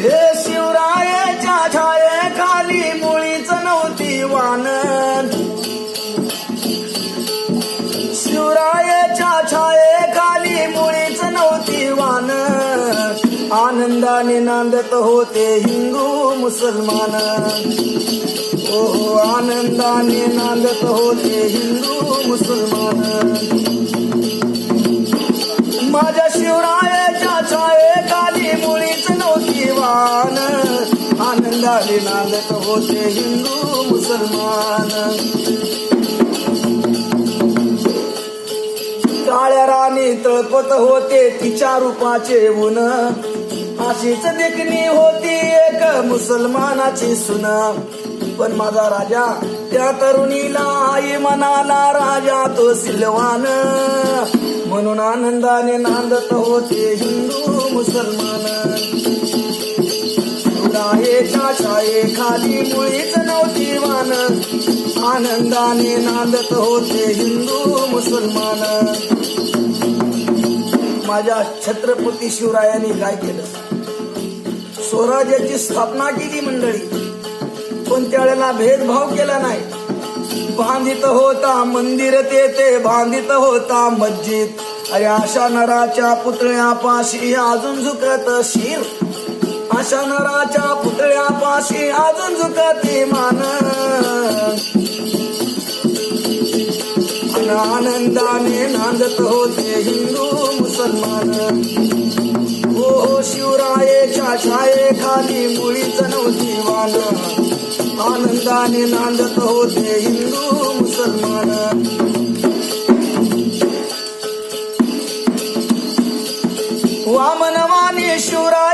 हे शिवरायाच्या छाये खाली मुळीच नव्हती वानन शिवरायाच्या छाये खाली मुळीच नव्हती वान आनंदाने नांदत होते हिंदू मुसलमान. ओ आनंदाने नांदत होते हिंदू मुसलमान. माझ्या शिवराय आनंदाने नांदत होते हिंदू मुसलमान. काळ्या राणी तळपत होते तिच्या रूपाचे ऊन. अशीच देखणी होती एक मुसलमानाची सुन. पण माझा राजा त्या तरुणीला आई म्हणाला राजा तो सिलवान म्हणून आनंदाने नांदत होते हिंदू मुसलमान. खाली मुळीच नव्हती वान. आनंदाने नांदत होते हिंदू मुसलमान. माझ्या छत्रपती शिवरायांनी काय केलं? स्वराज्याची स्थापना केली मंडळी. पण त्यावेळेला भेदभाव केला नाही. बांधित होता मंदिर तेथे बांधित होता मस्जिद. अरे अशा नराच्या पुतळ्यापाशी अजून झुकत शिर अशा नराच्या पुतळ्यापाशी अजून झुकते मान. अन आनंदाने नांदत होते हिंदू मुसलमान. हो, हो शिवरायेच्या छाये खाली मुळीच नव्हती वान आनंदाने नांदत होते हिंदू मुसलमान. वामनवाने शिवराय